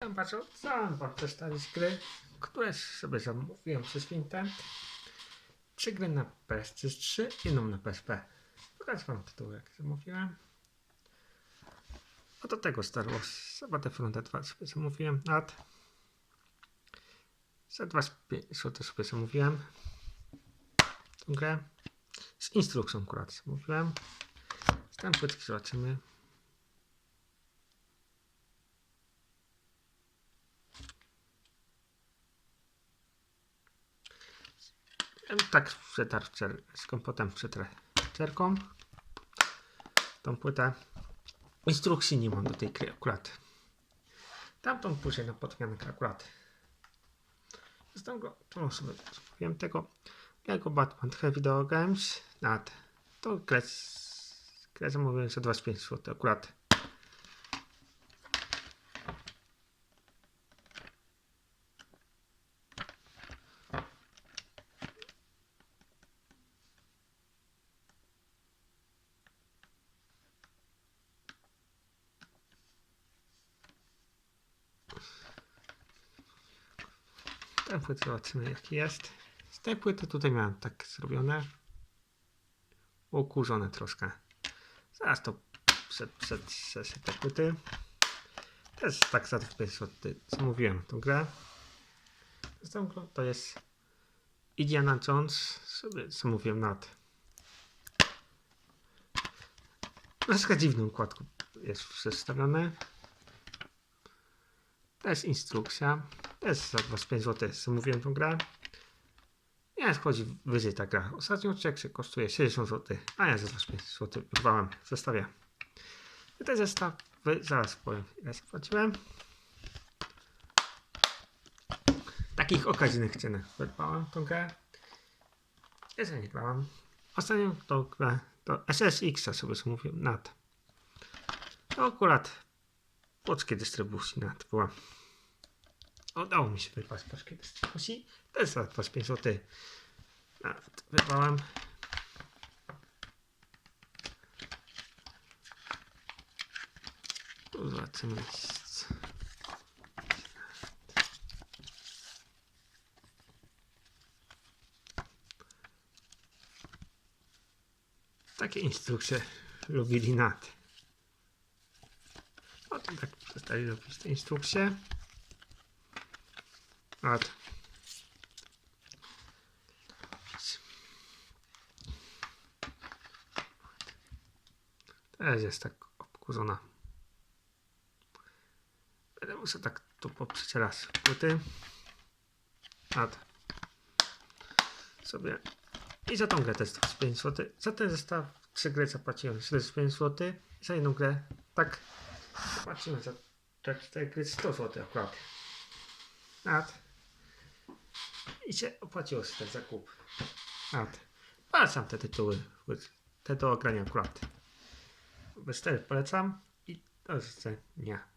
Chciałem patrzeć, chciałem wam przedstawić gry, które sobie zamówiłem przez Fintech. Trzy gry na PS3, jedną na PSP. Pokażę wam tytuł, jak zamówiłem. A do tego Star Wars Battlefront 2 sobie zamówiłem. Nad. Za 25 zł sobie zamówiłem. Tą grę. Z instrukcją akurat zamówiłem. Tam płytki zobaczymy. Tak przetarł z kompotem przetrę czerką. Tą płytę. Instrukcji nie mam do tej gry akurat. Tamtą później na podmiankę akurat. Zresztą go, tą sobie wiem tego. Jako Batman Heavy Video Games. Nad. To grę, z- grę zamówiłem za 25 zł akurat. Ten płyt zobaczymy jaki jest. Z tej płyty tutaj miałem tak zrobione. Ukurzone troszkę. Zaraz to przed sesję te płyty. Też tak za 5 zł zamówiłem tą grę. Zresztą to jest Indiana Jones. Sobie zamówiłem nad. Troszkę dziwny układ jest przedstawiony. To jest instrukcja. To jest za 25 zł. Zamówiłem tą grę. Nie wchodzi wyżej ta gra. Ostatnio czek kosztuje 60 zł, a ja za 25 zł wyrwałem w zestawie. I ten zestaw, zaraz powiem ile zapłaciłem. Takich okazyjnych cenach wyrwałem tą grę. Ja nie grałem. Ostatnio tą grę, to SSX sobie zamówiłem nad. To akurat polskiej dystrybucji nad była. Udało mi się polskiej dystrybucji. To jest za 25 zł. Nawet wyrwałem. Tu zobaczymy. Takie instrukcje lubili nad. O to tak przestali robić te instrukcje. Nad. Teraz jest tak obkurzona. Będę muszę tak tu poprzeć raz płyty. Nad. Sobie. I za tą grę też 5 zł. Za ten zestaw 3 gry zapłaciłem 45 zł. Za jedną grę tak zapłaciłem za te 4 gry 100 zł akurat. Nad. I się opłaciło się ten zakup. Nad. Polecam te tytuły. Te do ogrania akurat. Bez polecam i do zobaczenia.